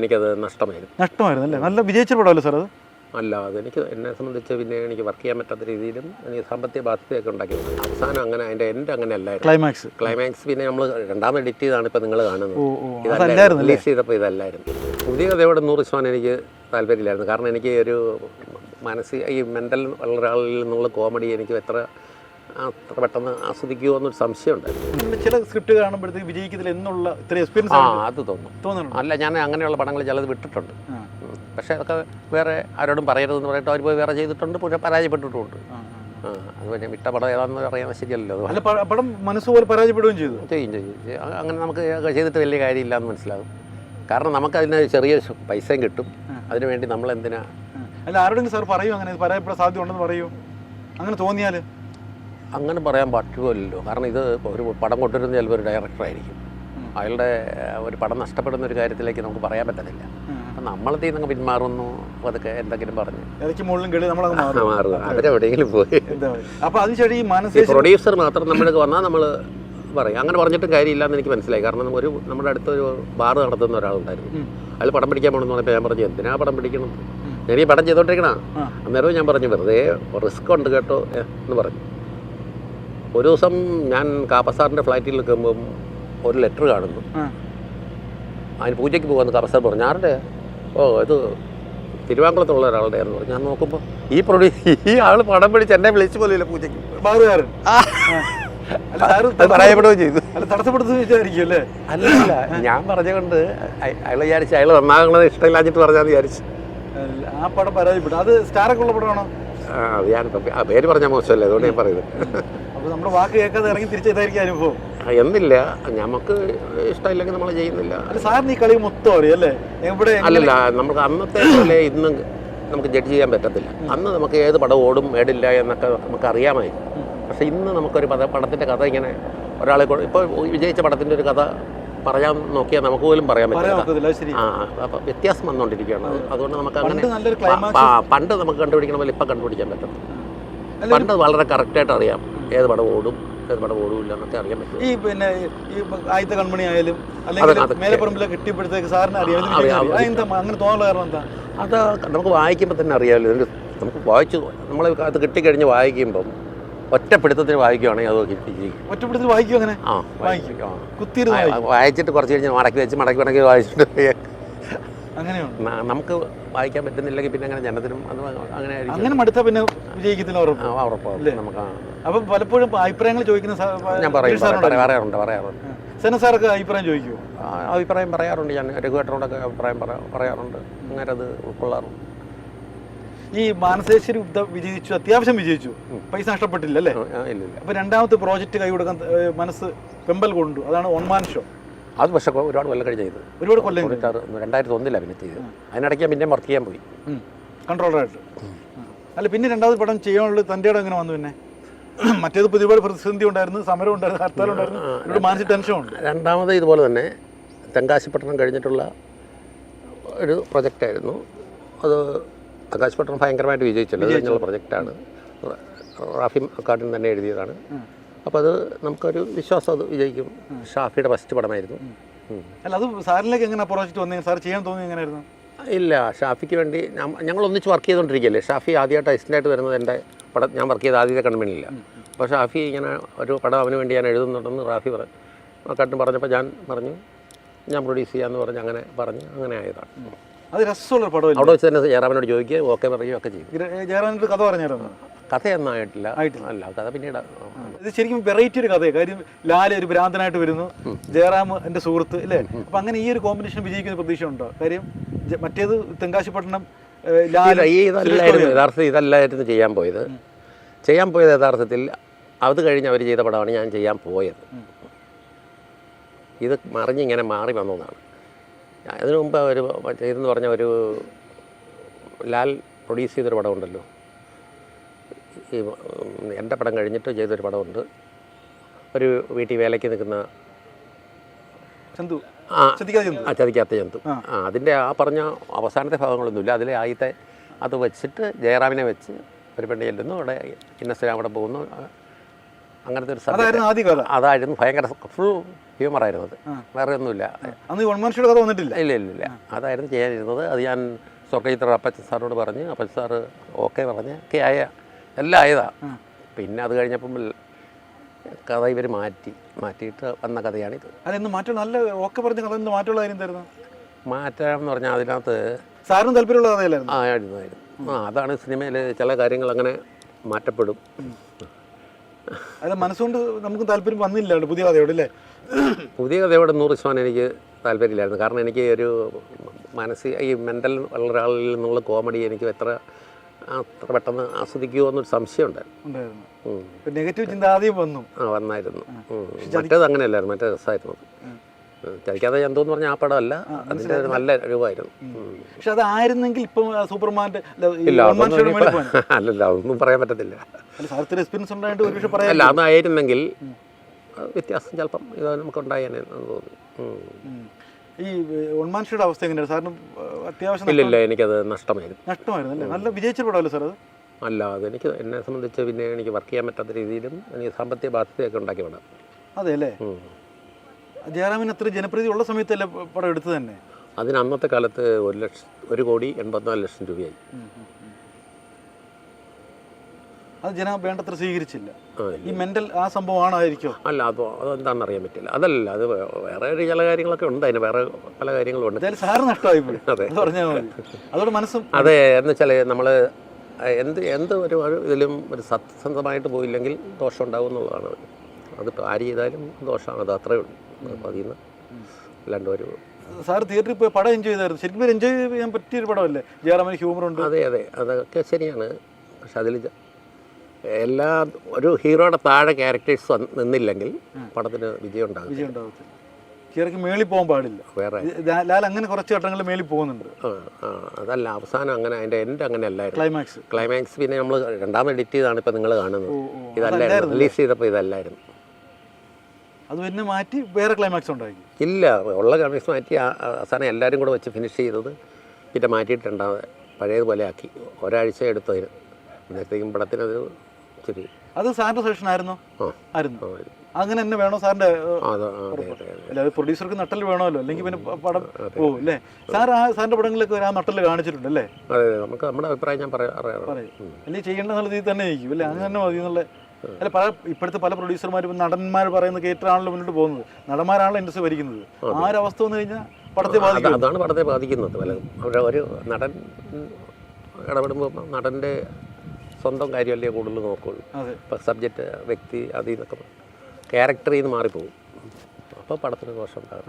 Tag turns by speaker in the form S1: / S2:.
S1: എനിക്കത് നഷ്ടമായിരുന്നു.
S2: നഷ്ടമായിരുന്നു അല്ലേ നല്ല വിജയിച്ച പടമല്ലേ സാർ അത്?
S1: അല്ല അതെനിക്ക് എന്നെ സംബന്ധിച്ച് പിന്നെ എനിക്ക് വർക്ക് ചെയ്യാൻ പറ്റാത്ത രീതിയിലും എനിക്ക് സാമ്പത്തിക ബാധ്യതയൊക്കെ ഉണ്ടാക്കി അവസാനം അങ്ങനെ അതിന്റെ എന്റെ അങ്ങനെ അല്ലായിരുന്നു.
S2: ക്ലൈമാക്സ്
S1: ക്ലൈമാക്സ് പിന്നെ നമ്മൾ രണ്ടാമത് എഡിറ്റ് ചെയ്താണ് ഇപ്പോൾ നിങ്ങൾ കാണുന്നത്. ഇതല്ലായിരുന്നു. റിലീസ് ചെയ്തപ്പോൾ ഇതല്ലായിരുന്നു. പുതിയ കഥയോട് നൂറ് ശതമാനം എനിക്ക് താല്പര്യമില്ലായിരുന്നു. കാരണം എനിക്ക് ഒരു മാനസിക ഈ മെന്റൽ ഒരാളിൽ നിന്നുള്ള കോമഡി എനിക്ക് എത്ര അത്ര പെട്ടെന്ന് ആസ്വദിക്കുമോ എന്നൊരു സംശയം ഉണ്ടായിരുന്നു
S2: ചില സ്ക്രിപ്റ്റ് കാണുമ്പോഴത്തേക്ക് വിജയിക്കത്തില്ല എന്നുള്ള ഇത്ര എക്സ്പീരിയൻസ്
S1: ആ അത് തോന്നും.
S2: തോന്നുന്നു
S1: അല്ല ഞാൻ അങ്ങനെയുള്ള പടങ്ങൾ ചിലത് വിട്ടിട്ടുണ്ട്. പക്ഷേ അതൊക്കെ വേറെ ആരോടും പറയരുതെന്ന് പറഞ്ഞിട്ട് അവർ പോയി വേറെ ചെയ്തിട്ടുണ്ട് പിന്നെ പരാജയപ്പെട്ടിട്ടുണ്ട്. അത് പിന്നെ വിട്ട പടം ഏതാണെന്ന് അറിയാൻ ശരിയല്ലോ
S2: അല്ല പടം മനസ്സുപോലെ പരാജയപ്പെടുകയും ചെയ്തു.
S1: ചെയ്യും ചെയ്യും. അങ്ങനെ നമുക്ക് ചെയ്തിട്ട് വലിയ കാര്യമില്ല എന്ന് മനസ്സിലാകും. കാരണം നമുക്ക് നമുക്കതിന് ചെറിയ പൈസയും കിട്ടും. അതിനുവേണ്ടി നമ്മൾ എന്തിനാ
S2: അല്ല ആരോടെങ്കിലും സാർ പറയൂ അങ്ങനെ പരാജയപ്പെടാൻ സാധ്യത ഉണ്ടെന്ന് പറയൂ. അങ്ങനെ തോന്നിയാൽ
S1: അങ്ങനെ പറയാൻ പറ്റുമല്ലോ. കാരണം ഇത് ഒരു പടം കൊണ്ടുവരുന്ന ചിലപ്പോൾ ഒരു ഡയറക്ടറായിരിക്കും. അയാളുടെ ഒരു പടം നഷ്ടപ്പെടുന്ന ഒരു കാര്യത്തിലേക്ക് നമുക്ക് പറയാൻ പറ്റത്തില്ല. അപ്പം നമ്മളത്തിൽ നിന്ന് പിന്മാറുന്നു. അതൊക്കെ എന്തെങ്കിലും പറഞ്ഞ്. മാറുക അവരെവിടെയെങ്കിലും പോയി.
S2: അപ്പോൾ അതിനുശേഷം ഈ മാനസിക
S1: പ്രൊഡ്യൂസർ മാത്രം നമ്മൾക്ക് വന്നാൽ നമ്മൾ പറയും. അങ്ങനെ പറഞ്ഞിട്ടും കാര്യമില്ല എന്ന് എനിക്ക് മനസ്സിലായി. കാരണം ഒരു നമ്മുടെ അടുത്തൊരു ബാർ നടത്തുന്ന ഒരാളുണ്ടായിരുന്നു.
S2: അതിൽ
S1: അയാൾ പടം പിടിക്കാൻ പോകണമെന്ന് പറഞ്ഞപ്പോൾ ഞാൻ പറഞ്ഞു എന്തിനാ പടം പിടിക്കണം ഞാൻ ഈ പടം ചെയ്തോണ്ടിരിക്കണ. അന്നേരവും ഞാൻ പറഞ്ഞു വെറുതെ റിസ്ക് ഉണ്ട് കേട്ടോ എന്ന് പറഞ്ഞു. ഒരു ദിവസം ഞാൻ കാപ്പസാറിന്റെ ഫ്ലാറ്റിൽ നിൽക്കുമ്പം ഒരു ലെറ്റർ കാണുന്നു.
S2: ആ.
S1: അതിന് പൂജയ്ക്ക് പോകുന്ന കാപ്പസാർ പറഞ്ഞു. ആരുടെ? ഓ ഇത് തിരുവാങ്കുളത്തുള്ള ഒരാളുടെ എന്ന് പറഞ്ഞു. ഞാൻ നോക്കുമ്പോൾ ഈ പ്രൊഡ്യൂ ഈ ആൾ പടം പിടിച്ച് എന്നെ വിളിച്ചു പോലില്ല പൂജയ്ക്ക്.
S2: ബാറുകാരൻ
S1: പറയപ്പെടുകയും ചെയ്തു.
S2: അല്ല തടസ്സപ്പെടുത്തുന്ന വിചാരിക്കും അല്ലേ?
S1: അല്ല ഞാൻ പറഞ്ഞുകൊണ്ട് അയാൾ വിചാരിച്ചു അയാൾ നന്നാകണത് ഇഷ്ടമില്ലാഞ്ഞിട്ട് പറഞ്ഞാന്ന് വിചാരിച്ചു.
S2: ആ പടം പരാജയപ്പെട്ടു അത് സ്റ്റാറൊക്കെ ഉള്ള പടമാണോ?
S1: ഞാൻ ആ പേര് പറഞ്ഞാൽ മോശമല്ലേ? അതുകൊണ്ട് ഞാൻ പറയുന്നത്.
S2: നമ്മുടെ വാക്ക് കേൾക്കാതെ ഇറങ്ങി തിരിച്ചതായിരിക്കും അനുഭവം.
S1: എന്നില്ല നമുക്ക് ഇഷ്ടമില്ലെങ്കിൽ നമ്മൾ ചെയ്യുന്നില്ല.
S2: സാറിന് ഈ കളി മൊത്തം അറിയാം അല്ലേ? എവിടെ
S1: അല്ലല്ല നമുക്ക് അന്നത്തെ പോലെ ഇന്ന് നമുക്ക് ജഡ്ജ് ചെയ്യാൻ പറ്റത്തില്ല. അന്ന് നമുക്ക് ഏത് പടം ഓടും ഏടില്ല എന്നൊക്കെ നമുക്ക് അറിയാമായിരുന്നു. പക്ഷെ ഇന്ന് നമുക്കൊരു പദ പടത്തിന്റെ കഥ ഇങ്ങനെ ഒരാളെ ഇപ്പോൾ വിജയിച്ച പടത്തിന്റെ ഒരു കഥ പറയാൻ നോക്കിയാൽ നമുക്ക് പോലും പറയാൻ പറ്റില്ല. ആ അപ്പം വ്യത്യാസം വന്നുകൊണ്ടിരിക്കുകയാണ് അതുകൊണ്ട് നമുക്ക് അങ്ങനെ പണ്ട് നമുക്ക് കണ്ടുപിടിക്കണ പോലെ ഇപ്പം കണ്ടുപിടിക്കാൻ പറ്റും പണ്ട് വളരെ കറക്റ്റായിട്ട് അറിയാം. ഏത് പടം ഓടും ഏത് പടം ഓടില്ല എന്നൊക്കെ അറിയാൻ പറ്റും.
S2: ഈ പിന്നെ ഈ ആദ്യത്തെ കൺമണി ആയാലും അല്ലെങ്കിൽ മേലപ്പുറമ്പിലെ കിട്ടിയപ്പോഴത്തേക്ക് സാറിന് അറിയാം. അങ്ങനെ തോന്നുന്ന കാരണം എന്താ?
S1: അത് നമുക്ക് വായിക്കുമ്പോൾ തന്നെ അറിയാമല്ലോ. നമുക്ക് വായിച്ചു നമ്മൾ അത് കിട്ടിക്കഴിഞ്ഞ് വായിക്കുമ്പം ഒറ്റപ്പിടുത്തത്തിന് വായിക്കുകയാണെങ്കിൽ അത്
S2: ഒറ്റപ്പിടുത്തത്തിൽ വായിക്കും അങ്ങനെ?
S1: ആ
S2: വായിക്കും. കുത്തി
S1: വായിച്ചിട്ട് കുറച്ച് കഴിഞ്ഞ് മടക്കി വെച്ച് മടക്കി മടക്കി വായിച്ചിട്ട് നമുക്ക് വായിക്കാൻ പറ്റുന്നില്ലെങ്കിൽ പിന്നെ അങ്ങനെ ജനത്തിനും അത് അങ്ങനെ
S2: അങ്ങനെ മടുത്താ പിന്നെ വിജയിക്കത്തില്ല
S1: ഉറപ്പാണ് നമുക്ക്.
S2: അപ്പം പലപ്പോഴും അഭിപ്രായങ്ങൾ ചോദിക്കുന്ന
S1: ഞാൻ പറയും പറയാറുണ്ട് പറയാറുണ്ട്
S2: സെന സാറൊക്കെ അഭിപ്രായം ചോദിക്കുമോ
S1: അഭിപ്രായം പറയാറുണ്ട്. ഞാൻ രഘുവേട്ടനോടൊക്കെ അഭിപ്രായം പറയാറുണ്ട്. അങ്ങനെ അത് ഉൾക്കൊള്ളാറുണ്ട്.
S2: ഈ മാനസേശ്വരി ഉദ്ധ വിജയിച്ചു അത്യാവശ്യം വിജയിച്ചു. പൈസ നഷ്ടപ്പെട്ടില്ല അല്ലേ? അപ്പൊ രണ്ടാമത്തെ പ്രോജക്റ്റ് കൈ കൊടുക്കാൻ മനസ്സ് പെമ്പൽ കൊണ്ടു. അതാണ് ഒൺമാൻ ഷോ.
S1: അത് പക്ഷേ ഒരുപാട് കൊല്ലം കഴിഞ്ഞ് ചെയ്തത്.
S2: ഒരുപാട് കൊല്ലം
S1: തൊണ്ണൂറ്റാറ് രണ്ടായിരത്തി ഒന്നിലാണ് പിന്നെ ചെയ്തത്. അതിനിടയ്ക്ക് പിന്നെ വർക്ക് ചെയ്യാൻ പോയി.
S2: കൺട്രോളറായിട്ട്. അല്ല പിന്നെ രണ്ടാമത് പടം ചെയ്യാനുള്ള തന്റെ ഇടം എങ്ങനെ വന്നു പിന്നെ? മറ്റേത് ഒരുപാട് പ്രതിസന്ധി ഉണ്ടായിരുന്നു സമരം ഉണ്ടായിരുന്നു ഹർത്താൽ ഉണ്ടായിരുന്നു. ഒരുപാട് മാനസിക ടെൻഷൻ ഉണ്ട്.
S1: രണ്ടാമത് ഇതുപോലെ തന്നെ തെങ്കാശിപ്പട്ടണം കഴിഞ്ഞിട്ടുള്ള ഒരു പ്രൊജക്റ്റായിരുന്നു അത് തെങ്കാശിപ്പട്ടണം ഭയങ്കരമായിട്ട് വിജയിച്ചല്ലോ. കഴിഞ്ഞുള്ള പ്രൊജക്റ്റാണ് റാഫി അക്കാഡിൽ തന്നെ എഴുതിയതാണ്. അപ്പോൾ അത് നമുക്കൊരു വിശ്വാസം അത് വിജയിക്കും. ഷാഫിയുടെ ഫസ്റ്റ് പടമായിരുന്നു.
S2: അല്ല അത് സാറിലേക്ക് എങ്ങനെ പ്രോജക്റ്റ് വന്നു? സാർ ചെയ്യാൻ തോന്നി എങ്ങനെയായിരുന്നു?
S1: ഇല്ല ഷാഫിക്ക് വേണ്ടി ഞങ്ങൾ ഒന്നിച്ച് വർക്ക് ചെയ്തുകൊണ്ടിരിക്കുകയല്ലേ ഷാഫി ആദ്യമായിട്ട് അസിസ്റ്റന്റായിട്ട് വരുന്നത്. എന്റെ പടം ഞാൻ വർക്ക് ചെയ്ത ആദ്യത്തെ കൺമണിയില്ല അപ്പോൾ ഷാഫി ഇങ്ങനെ ഒരു പടം അവന് വേണ്ടി ഞാൻ എഴുതുന്നുണ്ടെന്ന് റാഫി പറ കട്ടും പറഞ്ഞപ്പോൾ ഞാൻ പറഞ്ഞു ഞാൻ പ്രൊഡ്യൂസ് ചെയ്യാമെന്ന് പറഞ്ഞ് അങ്ങനെ പറഞ്ഞ് അങ്ങനെ ആയതാണ്.
S2: അത് രസമുള്ള പടം
S1: അവിടെ വെച്ച് തന്നെ ജയറാമനോട് ചോദിക്കുക ഓക്കെ പറയുകയും ഒക്കെ ജയറാമനോട്
S2: ജയറാമിന്റെ കഥ പറഞ്ഞായിരുന്നു?
S1: കഥയൊന്നും ആയിട്ടില്ല.
S2: ആയിട്ടില്ല.
S1: അല്ല കഥ പിന്നീട്.
S2: ഇത് ശരിക്കും വെറൈറ്റി ഒരു കഥയാണ് കാര്യം ലാൽ ഒരു ഭ്രാന്തനായിട്ട് വരുന്നു. ജയറാം എന്റെ സുഹൃത്ത് അല്ലേ അപ്പൊ അങ്ങനെ ഈ ഒരു കോമ്പിനേഷൻ വിജയിക്കുന്ന പ്രതീക്ഷ ഉണ്ടോ കാര്യം മറ്റേത് തെങ്കാശിപ്പട്ടണം
S1: ലാൽ ഇതല്ലായിരുന്നു. യഥാർത്ഥത്തിൽ ഇതല്ലായിരുന്നു ചെയ്യാൻ പോയത്. ചെയ്യാൻ പോയത് യഥാർത്ഥത്തിൽ അത് കഴിഞ്ഞ് അവർ ചെയ്ത പടമാണ് ഞാൻ ചെയ്യാൻ പോയത്. ഇത് മറിഞ്ഞിങ്ങനെ മാറി വന്നതാണ് അതിനു മുമ്പ് ഒരു ചെയ്തെന്ന് പറഞ്ഞ ഒരു ലാൽ പ്രൊഡ്യൂസ് ചെയ്തൊരു പടമുണ്ടല്ലോ. ഈ എന്റെ പടം കഴിഞ്ഞിട്ട് ചെയ്തൊരു പടമുണ്ട്. ഒരു വീട്ടിൽ വേലയ്ക്ക് നിൽക്കുന്ന
S2: ചന്തു.
S1: ആ
S2: ശ്രദ്ധിക്കാതെ ചന്തു.
S1: ആ ചതിക്കാത്ത ജന്തു
S2: ആ.
S1: അതിന്റെ ആ പറഞ്ഞ അവസാനത്തെ ഭാഗങ്ങളൊന്നുമില്ല അതിലെ ആദ്യത്തെ അത് വെച്ചിട്ട് ജയറാമിനെ വെച്ച് ഒരു പെണ്ണ് ചെല്ലുന്നു. അവിടെ ഇന്നസെന്റ് അവിടെ പോകുന്നു. അങ്ങനത്തെ ഒരു
S2: അതായിരുന്നു
S1: അതായിരുന്നു ഭയങ്കര ഫുൾ ഹ്യൂമറായിരുന്നു അത്.
S2: ആ.
S1: വേറെ ഒന്നുമില്ല.
S2: വന്നിട്ടില്ല.
S1: ഇല്ല ഇല്ല ഇല്ല. അതായിരുന്നു ചെയ്യാനിരുന്നത്. അത് ഞാൻ സ്വർഗചിത്ര അപ്പച്ചൻ സാറിനോട് പറഞ്ഞ്. അപ്പച്ചൻ സാറ് ഓക്കെ പറഞ്ഞ് ഒക്കെ ആയ എല്ലാം ആയതാ. പിന്നെ അത് കഴിഞ്ഞപ്പം കഥ ഇവർ മാറ്റി മാറ്റിയിട്ട് വന്ന കഥയാണിത്.
S2: അല്ല ഇന്ന് നല്ല ഒക്കെ പറഞ്ഞ കഥ എന്ന് മാറ്റുള്ള കാര്യം തരുന്നു
S1: മാറ്റം എന്ന് പറഞ്ഞാൽ അതിനകത്ത്
S2: സാറിന് താല്പര്യമുള്ള കഥയല്ലായിരുന്നു?
S1: ആ ആയിരുന്നായിരുന്നു ആ അതാണ് സിനിമയിൽ ചില കാര്യങ്ങൾ അങ്ങനെ മാറ്റപ്പെടും.
S2: അത് മനസ്സുകൊണ്ട് നമുക്ക് താല്പര്യം വന്നില്ല പുതിയ കഥയോട് അല്ലേ
S1: പുതിയ കഥയോട് നൂറ് ശതമാനം എനിക്ക് താല്പര്യമില്ലായിരുന്നു. കാരണം എനിക്ക് ഒരു മനസ്സ് ഈ മെന്റൽ ഒരാളിൽ നിന്നുള്ള കോമഡി എനിക്ക് എത്ര അത്ര പെട്ടെന്ന് ആസ്വദിക്കുമോ എന്നൊരു
S2: സംശയമുണ്ട്. നെഗറ്റീവ് ചിന്ത ആദ്യം വന്നു.
S1: ആ വന്നായിരുന്നു. മറ്റേത് അങ്ങനെയല്ലായിരുന്നു മറ്റേ രസമായിരുന്നു ചതിക്കാതെ എന്തോന്ന് പറഞ്ഞ ആ പടമല്ല. അതിന്റെ ഒരു നല്ല രൂപമായിരുന്നു
S2: പക്ഷെ അതായിരുന്നെങ്കിൽ ഇപ്പം സൂപ്പർമാന്റെ
S1: ഇല്ല അല്ലല്ല ഒന്നും പറയാൻ പറ്റത്തില്ല.
S2: അല്ല
S1: അതായിരുന്നെങ്കിൽ അത് വ്യത്യാസം ചിലപ്പം ഇത് നമുക്ക് ഉണ്ടായേനെ തന്നെ.
S2: തോന്നി ഈ വൺമനുഷ്യയുടെ അവസ്ഥ എങ്ങനെയാണ് സാറിന് അത്യാവശ്യം
S1: ഇല്ല ഇല്ല എനിക്കത് നഷ്ടമായിരുന്നു.
S2: നഷ്ടമായിരുന്നു അല്ലേ നല്ല വിജയിച്ച പടമല്ലേ സാർ അത്
S1: അല്ല അതെനിക്ക് എന്നെ സംബന്ധിച്ച് പിന്നെ എനിക്ക് വർക്ക് ചെയ്യാൻ പറ്റാത്ത രീതിയിലും എനിക്ക് സാമ്പത്തിക ബാധ്യതയൊക്കെ ഉണ്ടാക്കി വിടാം
S2: അതെ അല്ലേ? ജയറാമിന് അത്ര ജനപ്രീതി ഉള്ള സമയത്തല്ലേ പടം എടുത്തു തന്നെ?
S1: അതിന് അന്നത്തെ കാലത്ത് ഒരു ലക്ഷം ഒരു കോടി എൺപത്തിനാല് ലക്ഷം രൂപയായി.
S2: അത് ജനം വേണ്ടത്ര സ്വീകരിച്ചില്ല. ഈ മെന്റൽ ആ സംഭവമാണായിരിക്കോ.
S1: അല്ല അത് അതെന്താണെന്ന് അറിയാൻ പറ്റില്ല. അതല്ല അത് വേറെ ഒരു ചില കാര്യങ്ങളൊക്കെ ഉണ്ട്. അതിന് വേറെ പല കാര്യങ്ങളും ഉണ്ട്
S2: സാർ സാറ് നഷ്ടമായി പോയി.
S1: അതെ.
S2: പറഞ്ഞാൽ മതി. അതോടെ മനസ്സും
S1: അതെ എന്ന് വെച്ചാൽ നമ്മൾ എന്ത് എന്ത് ഒരു ഇതിലും ഒരു സത്യസന്ധമായിട്ട് പോയില്ലെങ്കിൽ ദോഷം ഉണ്ടാവും എന്നുള്ളതാണ്. അതിപ്പോൾ ആര് ചെയ്താലും ദോഷമാണ്. അത് അത്രയേ ഉള്ളൂ. അതിൽ നിന്ന് അല്ലാണ്ട് ഒരു
S2: സാർ തിയേറ്ററിൽ പോയി പടം എൻജോയ് ചെയ്തായിരുന്നു. ശരിക്കും എൻജോയ് ചെയ്യാൻ പറ്റിയൊരു പടമല്ലേ? ജയറാമിന് ഹ്യൂമർ ഉണ്ട്.
S1: അതെ അതെ. അതൊക്കെ ശരിയാണ്. പക്ഷെ അതിൽ എല്ലാ ഒരു ഹീറോയുടെ താഴെ ക്യാരക്ടേഴ്സ് നിന്നില്ലെങ്കിൽ പടത്തിന് വിജയം ഉണ്ടാകും
S2: വിജയം ഉണ്ടാവത്തില്ല ഹീറോയ്ക്ക് മേളിൽ പോകാൻ പാടില്ല.
S1: വേറെ.
S2: ലാൽ അങ്ങനെ കുറച്ച് ഘട്ടങ്ങളിൽ മേളിൽ പോകുന്നുണ്ട്.
S1: അതല്ല അവസാനം അങ്ങനെ അതിന്റെ എൻഡ് അങ്ങനെ അല്ലായിരുന്നു.
S2: ക്ലൈമാക്സ്
S1: ക്ലൈമാക്സ് പിന്നെ നമ്മൾ രണ്ടാമത് എഡിറ്റ് ചെയ്താണ് ഇപ്പൊ നിങ്ങൾ കാണുന്നത്. ഇതല്ലായിരുന്നു. റിലീസ് ചെയ്തപ്പോൾ ഇതല്ലായിരുന്നു.
S2: അത് പിന്നെ മാറ്റി വേറെ ക്ലൈമാക്സ് ഉണ്ടാക്കി.
S1: ഇല്ല ഉള്ള ക്ലൈമാക്സ് മാറ്റി അവസാനം എല്ലാവരും കൂടെ വെച്ച് ഫിനിഷ് ചെയ്തത് പിന്നെ മാറ്റിയിട്ടുണ്ടാവും പഴയതുപോലെ ആക്കി. ഒരാഴ്ച എടുത്തതിന് അന്നേരത്തേക്കും പടത്തിനത്
S2: അത് സാറിന്റെ സജഷൻ ആയിരുന്നു? ആയിരുന്നു. അങ്ങനെ തന്നെ വേണോ സാറിന്റെ അല്ല പ്രൊഡ്യൂസർക്ക് നട്ടൽ വേണമല്ലോ. അല്ലെങ്കിൽ പിന്നെ പടം പോകും അല്ലേ? സാർ ആ സാറിന്റെ പടങ്ങളിലൊക്കെ ആ നട്ടൽ കാണിച്ചിട്ടുണ്ട് അല്ലേ?
S1: നമുക്ക് നമ്മുടെ അഭിപ്രായം ഞാൻ പറയാം
S2: അല്ലെങ്കിൽ ചെയ്യേണ്ട നല്ല രീതിയിൽ തന്നെ ആയിരിക്കും അല്ലേ? അങ്ങനെ തന്നെ മതി എന്നുള്ള അല്ല പല ഇപ്പോഴത്തെ പല പ്രൊഡ്യൂസർമാരും നടന്മാർ പറയുന്ന കേട്ടാണല്ലോ മുന്നോട്ട് പോകുന്നത്. നടന്മാരാണല്ലോ ഇൻഡസ്ട്രി ഭരിക്കുന്നത് ആ ഒരു അവസ്ഥ വന്നു കഴിഞ്ഞാൽ പടത്തെ ബാധിക്കും.
S1: അതാണ് പടത്തെ ബാധിക്കുന്നത്. അവരുടെ ഒരു നടൻ ഇടപെടുമ്പോൾ നടന്റെ സ്വന്തം കാര്യമല്ലേ കൂടുതൽ നോക്കുള്ളൂ.
S2: അതെ.
S1: ഇപ്പം സബ്ജക്റ്റ് വ്യക്തി അതിൽ നിന്നൊക്കെ. ക്യാരക്ടറിൽ നിന്ന് മാറിപ്പോകും. അപ്പോൾ പടത്തിന് ദോഷം ഉണ്ടാകും.